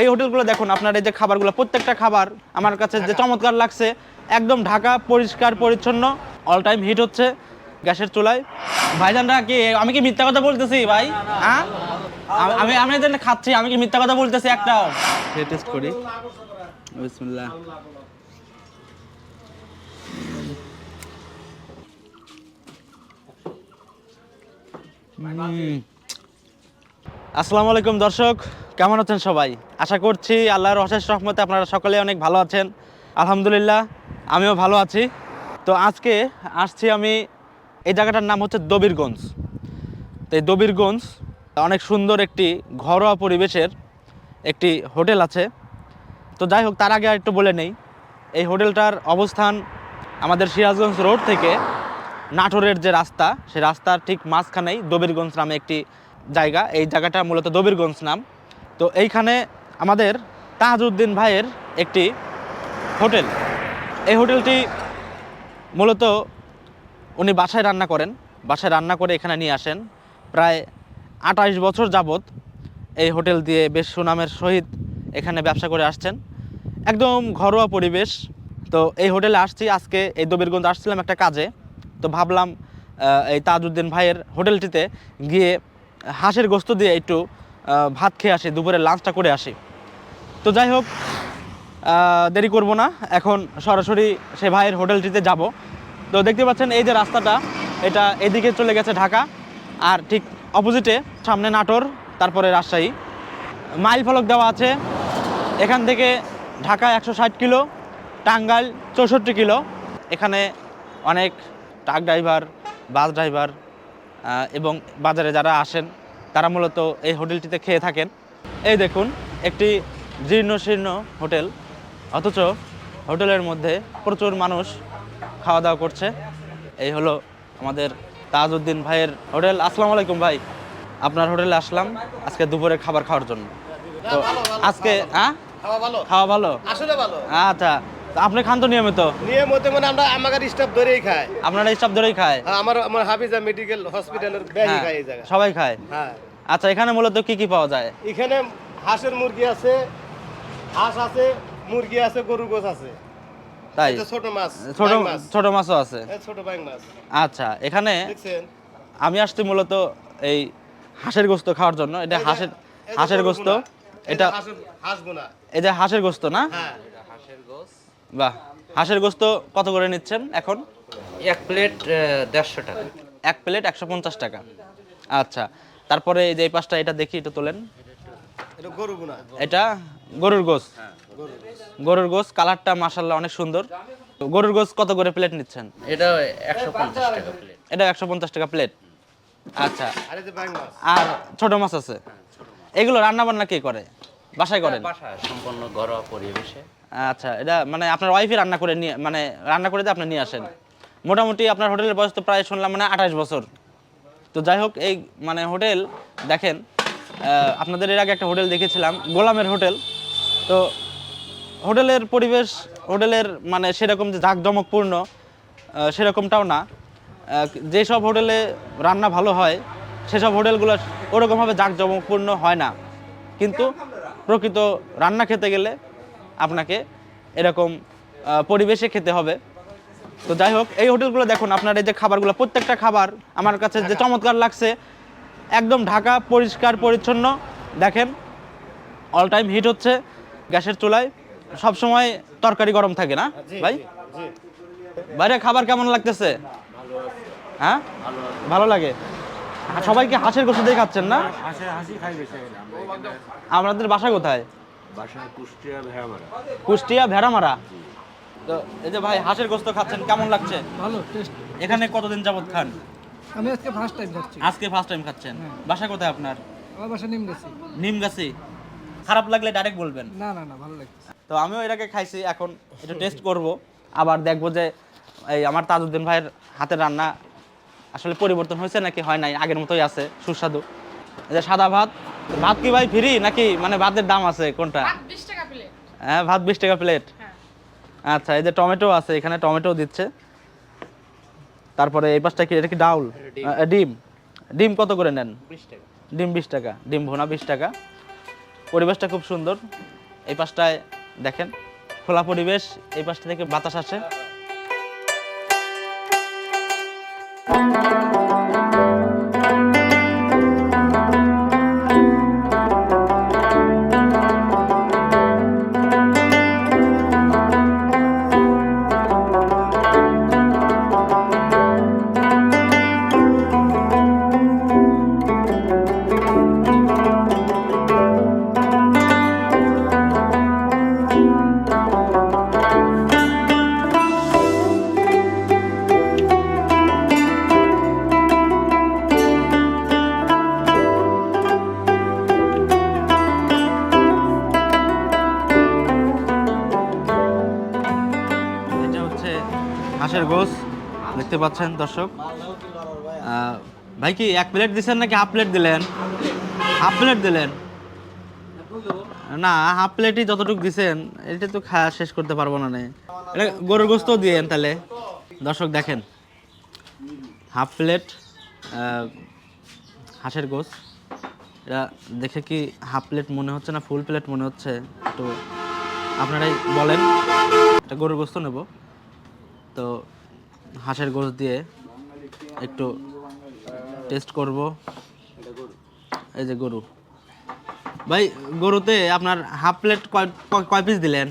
এই হোটেলগুলো দেখুন আপনার এই যে খাবারগুলো প্রত্যেকটা খাবার আমার কাছে যে চমৎকার লাগছে একদম ঢাকা পরিষ্কার পরিচ্ছন্ন অল টাইম হিট হচ্ছে গ্যাসের চুলায়। ভাইজানরা কি আমি কি মিথ্যা কথা বলতেছি ভাই? হ্যাঁ? আমি- আমি আমি খাচ্ছি আমি কি মিথ্যা কথা বলতেছি একটাও টেস্ট করি। বিসমিল্লাহ। আসসালামু আলাইকুম দর্শক। কেমন আছেন সবাই? আশা করছি আল্লাহর অশেষ রহমতে আপনারা সকলে অনেক ভালো আছেন। আলহামদুলিল্লাহ, আমিও ভালো আছি। তো আজকে আসছি আমি, এই জায়গাটার নাম হচ্ছে দবিরগঞ্জ। তো এই দবিরগঞ্জ অনেক সুন্দর একটি ঘরোয়া পরিবেশের একটি হোটেল আছে। তো যাই হোক, তার আগে একটু বলে নেই। এই হোটেলটার অবস্থান আমাদের সিরাজগঞ্জ রোড থেকে নাটোরের যে রাস্তা, সেই রাস্তার ঠিক মাঝখানেই দবিরগঞ্জ নামে একটি জায়গা। এই জায়গাটা মূলত দবিরগঞ্জ নাম। তো এইখানে আমাদের তাহাজউদ্দিন ভাইয়ের একটি হোটেল। এই হোটেলটি মূলত উনি বাসায় রান্না করেন। বাসায় রান্না করে এখানে নিয়ে আসেন। প্রায় আঠাইশ বছর যাবত এই হোটেল দিয়ে বেশ সুনামের সহিত এখানে ব্যবসা করে আসছেন। একদম ঘরোয়া পরিবেশ। তো এই হোটেলে আসছি। আজকে এই দবিরগঞ্জ আসছিলাম একটা কাজে। তো ভাবলাম এই তাজউদ্দিন ভাইয়ের হোটেলটিতে গিয়ে হাঁসের গোস্ত দিয়ে একটু ভাত খেয়ে আসি, দুপুরে লাঞ্চটা করে আসি। তো যাই হোক দেরি করব না। এখন সরাসরি সে ভাইয়ের হোটেলটিতে যাব। তো দেখতে পাচ্ছেন, এই যে রাস্তাটা, এটা এদিকে চলে গেছে ঢাকা। আর ঠিক অপোজিটে সামনে নাটোর, তারপরে রাজশাহী। মাইল ফলক দেওয়া আছে। এখান থেকে ঢাকা একশো ষাট কিলো, টাঙ্গাইল চৌষট্টি কিলো। এখানে অনেক ট্রাক ড্রাইভার বাস ড্রাইভার এবং বাজারে যারা আসেন তারা মূলত এই হোটেলটিতে খেয়ে থাকেন। এই দেখুন একটি জীর্ণ শীর্ণ হোটেল। অথচ হোটেলের মধ্যে প্রচুর মানুষ খাওয়া দাওয়া করছে। এই হলো আমাদের তাজউদ্দিন ভাইয়ের হোটেল। আসসালামু আলাইকুম ভাই। আপনার হোটেলে আসলাম আজকে দুপুরে খাবার খাওয়ার জন্য। তো আজকে হ্যাঁ খাওয়া ভালো। খাওয়া ভালো? আসলে ভালো। আচ্ছা আপনি খান তো নিয়মিত? নিয়মিত মানে আমরা আমাদের স্টাফ ধরেই খাই আপনারা স্টাফ ধরেই খায়? হ্যাঁ, আমার আমার হাফিজা মেডিকেল হসপিটালের ব্যাগই খাই এই জায়গায়। সবাই খায়? হ্যাঁ। আচ্ছা এখানে মূলত কি কি পাওয়া যায়? এখানে হাঁসের মুরগি আছে হাঁস আছে মুরগি আছে গরু গোছ আছে। তাই? ছোট মাছ ছোট মাছ। ছোট মাছও আছে? এই ছোট বাইং মাছ। আচ্ছা এখানে দেখছেন? আমি আসছি মূলত এই হাঁসের গোস্ত খাওয়ার জন্য। এটা হাঁসের হাঁসের গোস্ত। এটা হাঁসের হাঁস বোনা এই যে হাঁসের গোস্ত না? হ্যাঁ। বাহ হাঁসের গোস্ত কত করে নিচ্ছেন এখন? এক প্লেট দেড়শো টাকা। এক প্লেট একশো পঞ্চাশ টাকা। আচ্ছা তারপরে এই যে এই পাশটা এটা দেখি এটা তোলেন। এটা গরুর গোস? গরুর গোস। কালারটা মাসাল্লাহ অনেক সুন্দর। তো গরুর গোস কত করে প্লেট নিচ্ছেন? এটা একশো পঞ্চাশ টাকা প্লেট এটা একশো পঞ্চাশ টাকা প্লেট আচ্ছা আর এই যে বাইং মাছ। আর ছোট মাছ আছে? এগুলো রান্না বান্না কে করে? বাসায় করেন? বাসায় সম্পূর্ণ ঘরোয়া পরিবেশে। আচ্ছা এটা মানে আপনার ওয়াইফই রান্না করে নিয়ে মানে রান্না করে দিয়ে আপনি নিয়ে আসেন। মোটামুটি আপনার হোটেলের বয়স তো প্রায় শুনলাম মানে আঠাশ বছর। তো যাই হোক, এই মানে হোটেল, দেখেন আপনাদের এর আগে একটা হোটেল দেখেছিলাম, গোলামের হোটেল। তো হোটেলের পরিবেশ, হোটেলের মানে সেরকম যে জাঁকজমকপূর্ণ সেরকমটাও না। যেসব হোটেলে রান্না ভালো হয়, সেসব হোটেলগুলো ওরকমভাবে জাঁকজমকপূর্ণ হয় না। কিন্তু প্রকৃত রান্না খেতে গেলে আপনাকে এরকম পরিবেশে খেতে হবে। তো যাই হোক এই হোটেলগুলো দেখুন আপনার এই যে খাবারগুলো প্রত্যেকটা খাবার আমার কাছে যে চমৎকার লাগছে একদম ঢাকা পরিষ্কার পরিচ্ছন্ন। দেখেন অল টাইম হিট হচ্ছে গ্যাসের চুলায়। সব সময় তরকারি গরম থাকে না ভাই? বাইরে খাবার কেমন লাগতেছে? হ্যাঁ? ভালো লাগে? সবাইকে হাঁসের গোস্ত দিয়ে খাচ্ছেন না? আপনাদের বাসা কোথায়? কুষ্টিয়া ভেড়ামারা। কুষ্টিয়া তো এই যে ভাই হাঁসের গোস্ত খাচ্ছেন কেমন লাগছে? ভালো টেস্ট এখানে কতদিন যাবত খান? আমি আজকে ফার্স্ট টাইম যাচ্ছি। আজকে ফার্স্ট টাইম খাচ্ছেন? বাসা কোথায় আপনার? আমার বাসা নিম গেছি নিমগাছি? খারাপ লাগলে ডাইরেক্ট বলবেন। না না না ভালো লাগছে। তো আমিও এটাকে খাইছি এখন একটু টেস্ট করব। আবার দেখব যে এই আমার তাজউদ্দিন ভাইয়ের হাতের রান্না আসলে পরিবর্তন হয়েছে নাকি হয় নাই আগের মতোই আছে সুস্বাদু। এই যে সাদা ভাত ভাত কি ভাই ফ্রি নাকি? মানে ভাতের দাম আছে কোনটা? বিশ টাকা প্লেট হ্যাঁ ভাত বিশ টাকা প্লেট হ্যাঁ। আচ্ছা এই যে টমেটো আছে এখানে টমেটো দিচ্ছে। তারপরে এই পাশটা কি এটা কি ডাউল? ডিম। ডিম। কত করে নেন? ডিম বিশ টাকা ডিম ভোনা বিশ টাকা। পরিবেশটা খুব সুন্দর। এই পাশটায় দেখেন খোলা পরিবেশ এই পাশটা থেকে বাতাস আসে। পাচ্ছেন দর্শক। ভাই কি এক প্লেট দিচ্ছেন নাকি হাফ প্লেট দিলেন? হাফ প্লেট দিলেন। না হাফ প্লেটই যতটুকু দিছেন, এটা তো খাওয়া শেষ করতে পারব না। এটা গরুর গোস্ত দিয়েন তাহলে। দর্শক দেখেন। হাফ প্লেট হাঁসের গোস এটা দেখে কি হাফ প্লেট মনে হচ্ছে না ফুল প্লেট মনে হচ্ছে? একটু আপনারাই বলেন। একটা গরুর গোস্ত নেব। তো হাঁসের গোস্ত দিয়ে একটু টেস্ট করব। এই যে গরু। ভাই গরুতে আপনার হাফ প্লেট কয় পিস দিলেন?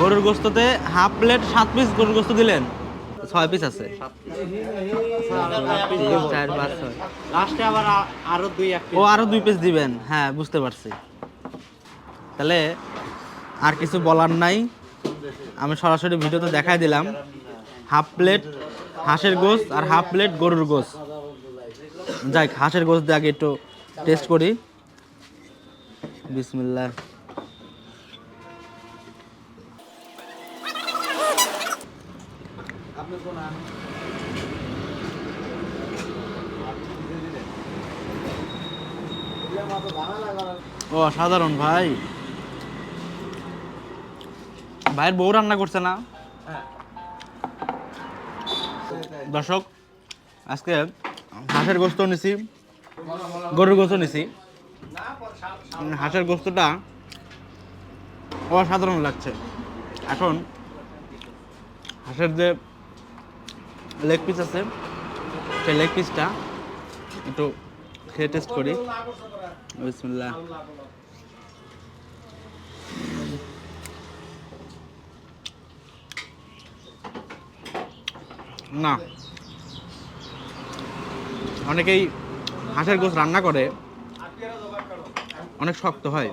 গরুর গোস্ততে হাফ প্লেট সাত পিস গরুর গোস্ত দিলেন? ছয় পিস আছে। চার পাঁচ ছয়। লাস্টে আবার আরও দুই ও আরও দুই পিস দিবেন। হ্যাঁ বুঝতে পারছি। তাহলে আর কিছু বলার নাই। আমি সরাসরি ভিডিওতে দেখাই দিলাম। হাফ প্লেট হাঁসের গোস আর হাফ প্লেট গরুর গোস যাই হাঁসের গোস দিয়ে আগে একটু টেস্ট করি। বিসমিল্লাহ। ও, সাধারণ ভাই। ভাইয়ের বউ রান্না করছে না। দর্শক, আজকে হাঁসের গোস্ত নিছি, গরুর গোস্ত নিছি। হাঁসের গোস্তটা অসাধারণ লাগছে। এখন হাঁসের যে লেগ পিস আছে, সেই লেগ পিসটা একটু খেয়ে টেস্ট করি। বিসমিল্লাহ। না। অনেকেই হাঁসের গোস রান্না করে, অনেক শক্ত হয়।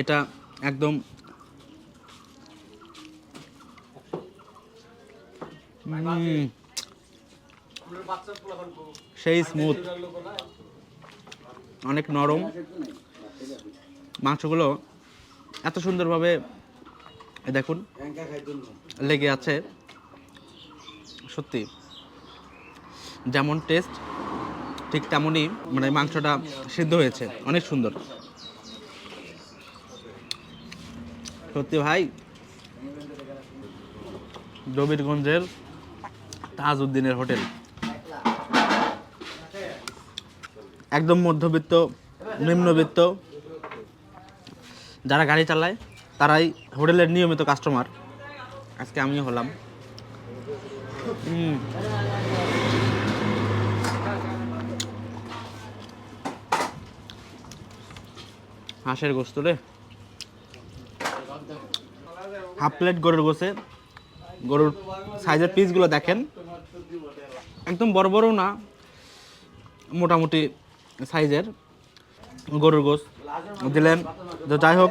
এটা একদম সেই স্মুথ। অনেক নরম। মাংসগুলো এত সুন্দরভাবে দেখুন, লেগে আছে। সত্যি, যেমন টেস্ট ঠিক তেমনই মানে মাংসটা সিদ্ধ হয়েছে, অনেক সুন্দর। সত্যি ভাই জবিরগঞ্জের তাজউদ্দিনের হোটেল। একদম মধ্যবিত্ত, নিম্নবিত্ত, যারা গাড়ি চালায়, তারাই হোটেলের নিয়মিত কাস্টমার আজকে আমিও হলাম। হুম। হাঁসের গোস্ত রে। হাফ প্লেট গরুর গোসে গরুর সাইজের পিসগুলো দেখেন। একদম বড় বড়ও না, মোটামুটি সাইজের গরুর গোস দিলেন, তো যাই হোক,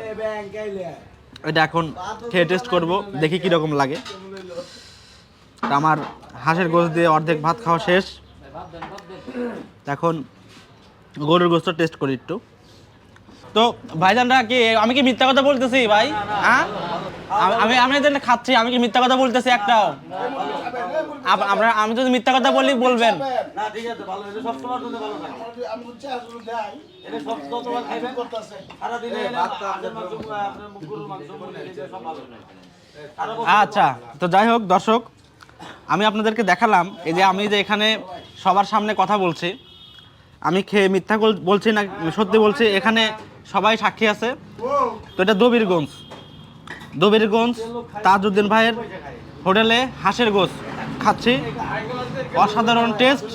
এটা এখন খেয়ে টেস্ট করব, দেখি কীরকম লাগে। আমার হাঁসের গোস দিয়ে অর্ধেক ভাত খাওয়া শেষ। এখন গরুর গোস্ত টেস্ট করি একটু। তো ভাইজানরা কি আমি কি মিথ্যা কথা বলতেছি ভাই? হ্যাঁ? আমি- আমি এদের খাচ্ছি আমি কি মিথ্যা কথা বলতেছি একটাও? আপ- আপনারা আমি যদি মিথ্যা কথা বলি বলবেন। আচ্ছা তো যাই হোক দর্শক আমি আপনাদেরকে দেখালাম এই যে আমি যে এখানে সবার সামনে কথা বলছি, আমি খেয়ে মিথ্যা বল- বলছি না, সত্যি বলছি, এখানে সবাই সাক্ষী আছে। তো এটা দবিরগঞ্জ। দবিরগঞ্জ তাজউদ্দিন ভাইয়ের হোটেলে হাঁসের গোস খাচ্ছি। অসাধারণ টেস্ট,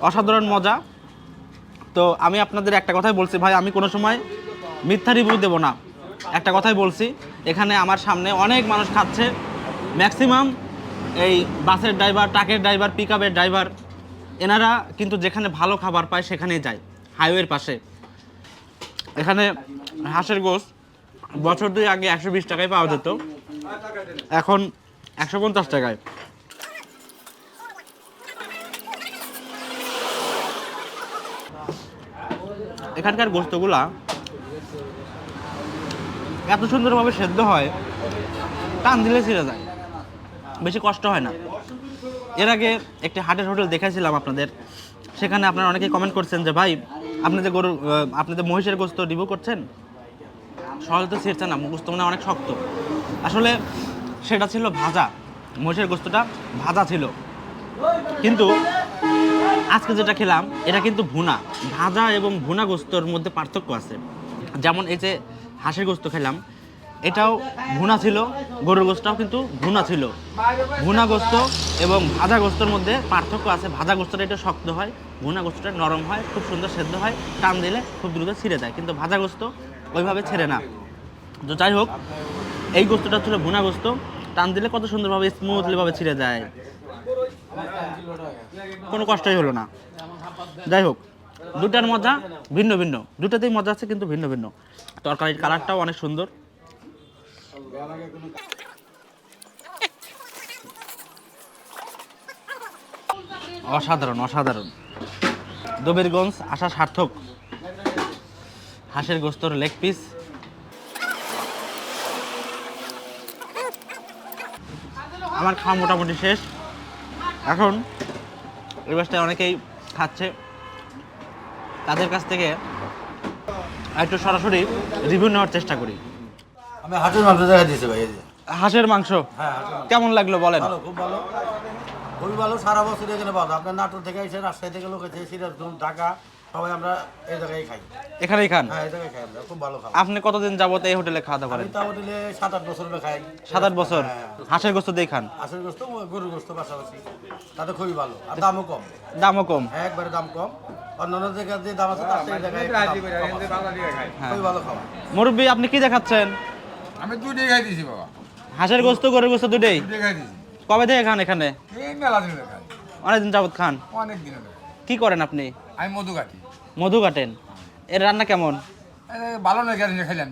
অসাধারণ মজা। তো আমি আপনাদের একটা কথাই বলছি, ভাই, আমি কোনো সময় মিথ্যা রিভিউ দেবো না। একটা কথাই বলছি, এখানে আমার সামনে অনেক মানুষ খাচ্ছে ম্যাক্সিমাম এই বাসের ড্রাইভার, ট্রাকের ড্রাইভার পিক আপের ড্রাইভার, এনারা কিন্তু যেখানে ভালো খাবার পায় সেখানেই যায় হাইওয়ের পাশে। এখানে হাঁসের গোস বছর দুই আগে একশো বিশ টাকায় পাওয়া যেত। এখন একশো পঞ্চাশ টাকায়। এখানকার গোস্তগুলা এত সুন্দরভাবে সেদ্ধ হয়, টান দিলে ছিঁড়ে যায়। বেশি কষ্ট হয় না। এর আগে একটি হাটের হোটেল দেখাইছিলাম আপনাদের। সেখানে আপনারা অনেকেই কমেন্ট করছেন যে, ভাই, আপনি যে গরু আপনি যে মহিষের গোস্ত রিভিউ করছেন? সহজে তো ছিঁড়ছে না গোস্ত মানে অনেক শক্ত। আসলে সেটা ছিল ভাজা। মহিষের গোস্তটা ভাজা ছিল। কিন্তু আজকে যেটা খেলাম, এটা কিন্তু ভুনা। ভাজা এবং ভুনা গোস্তর মধ্যে পার্থক্য আছে। যেমন এই যে হাঁসের গোস্ত খেলাম এটাও ভুনা ছিল, গরুর গোস্তটাও কিন্তু ভুনা ছিল। ভুনা গোস্ত এবং ভাজা গোস্তর মধ্যে পার্থক্য আছে। ভাজা গোস্তটা একটু শক্ত হয়, ভুনা গোস্তটা নরম হয়, খুব সুন্দর সেদ্ধ হয়, টান দিলে খুব দ্রুত ছিঁড়ে যায়। কিন্তু ভাজা গোস্ত ওইভাবে ছেড়ে না। তো যাই হোক, এই গোস্তটা ছিল ভুনা গোস্ত টান দিলে কত সুন্দরভাবে স্মুথলিভাবে ছিঁড়ে যায়। কোনো কষ্টই হলো না। যাই হোক, দুটার মজা ভিন্ন ভিন্ন। দুটাতেই মজা আছে, কিন্তু ভিন্ন ভিন্ন। তরকারির কালারটাও অনেক সুন্দর। অসাধারণ অসাধারণ। দবিরগঞ্জ আসা সার্থক। হাঁসের গোস্তর লেগ পিস আমার খাওয়া মোটামুটি শেষ। এখন এই বাসটায় অনেকেই খাচ্ছে। তাদের কাছ থেকে একটু সরাসরি রিভিউ নেওয়ার চেষ্টা করি। আমি হাটের মাংস দেখা দিয়েছি ভাই এই যে। হাঁসের মাংস? হ্যাঁ কেমন লাগল বলেন? ভালো খুব ভালো। খুবই ভালো সারা বছর এখানে আপনার নাটোর থেকে এসে রাজশাহী থেকে লোক এসে সিরাজগঞ্জ ঢাকা সবাই আমরা এই জায়গায় খাই। এখানেই খান? হ্যাঁ এই জায়গায় খাই আমরা খুব ভালো খাবার। আপনি কতদিন যাবত এই হোটেলে খাওয়া দাওয়া আমি করেন তা হোটেলে সাত আট বছর খাই। সাত আট বছর? হ্যাঁ। হাঁসের গোস্ত দিয়ে খান? আসল গোস্ত গরুর গোস্ত পাশাপাশি। তাতে খুবই ভালো। আর দামও কম। দামও কম? হ্যাঁ একবারে দাম কম। অন্যান্য জায়গায় যে দাম আছে তার জায়গায়। হ্যাঁ। খুবই ভালো খাবার মুরব্বী আপনি কি দেখাচ্ছেন? আমি দুটোই খাই দিছি বাবা। হাঁসের গোস্ত গরুর গোস্ত দুটোই দুটোই খাই দিছি কবে থেকে খান এখানে? এই মেলা দিনে খাই। অনেকদিন যাবত খান? অনেক দিনে কি করেন আপনি? আমি মধু কাটি। মধু কাটেন। এর রান্না কেমন? ভালো না কেন খাইলাম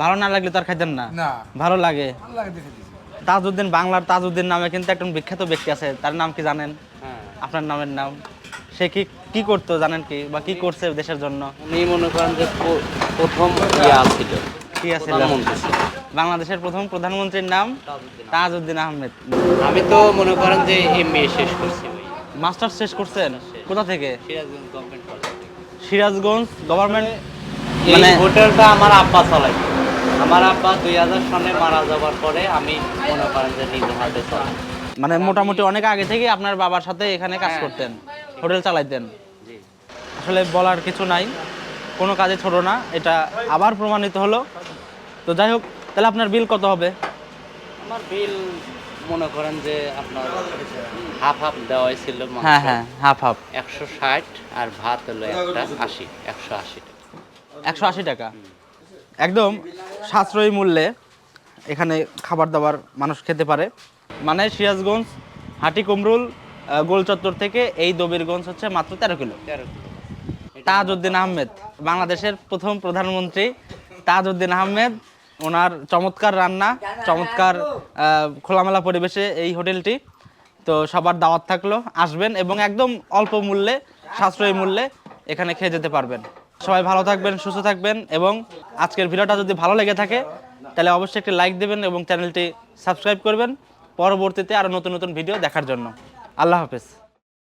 ভালো না লাগলে তো আর খাইতেন না? না। ভালো লাগে। ভালো লাগে দেখে দিছি। তাজউদ্দিন বাংলার তাজউদ্দিন নামে কিন্তু একজন বিখ্যাত ব্যক্তি আছে। তার নাম কি জানেন? হ্যাঁ। আপনার নামের নাম। সে কি কি করতো জানেন কি? বা কি করছে দেশের জন্য? উনি মনে করেন যে প্রথম ইয়া ছিল। ছিল। বাংলাদেশের প্রথম প্রধানমন্ত্রীর নাম তাজউদ্দিন আহমেদ। আমি তো মনে করেন যে এম এ শেষ করছি। ভাই মাস্টার শেষ করছেন? কোথা থেকে? সিরাজগঞ্জ গভর্নমেন্ট মানে হোটেলটা আমার আব্বা চালাই আমার আব্বা দুই হাজার সনে মারা যাওয়ার পরে আমি মনে করেন যে নিজ হাতে চালাই। মানে মোটামুটি অনেক আগে থেকে আপনার বাবার সাথে এখানে কাজ হ্যাঁ। করতেন হোটেল চালাইতেন। আসলে বলার কিছু নাই। কোনো কাজে ছোট না এটা আবার প্রমাণিত হলো। তো যাই হোক তাহলে আপনার বিল কত হবে? আমার বিল মনে করেন যে আপনার হাফ হাফ দেওয়া হয়েছিল হ্যাঁ হ্যাঁ হাফ হাফ একশো ষাট আর ভাত হলো একটা আশি একশো আশি টাকা। একশো আশি টাকা? একদম সাশ্রয়ী মূল্যে এখানে খাবার দাবার মানুষ খেতে পারে। মানে সিরাজগঞ্জ হাটি কুমরুল গোল চত্বর থেকে এই দবিরগঞ্জ হচ্ছে মাত্র তেরো কিলো। তেরো তাজউদ্দিন আহমেদ, বাংলাদেশের প্রথম প্রধানমন্ত্রী তাজউদ্দিন আহমেদ, ওনার চমৎকার রান্না, চমৎকার খোলামেলা পরিবেশে এই হোটেলটি। তো সবার দাওয়াত থাকল, আসবেন এবং একদম অল্প মূল্যে, সাশ্রয়ী মূল্যে এখানে খেয়ে যেতে পারবেন। সবাই ভালো থাকবেন, সুস্থ থাকবেন এবং আজকের ভিডিওটা যদি ভালো লেগে থাকে, তাহলে অবশ্যই একটি লাইক দেবেন এবং চ্যানেলটি সাবস্ক্রাইব করবেন। পরবর্তীতে আরও নতুন নতুন ভিডিও দেখার জন্য। আল্লাহ হাফেজ।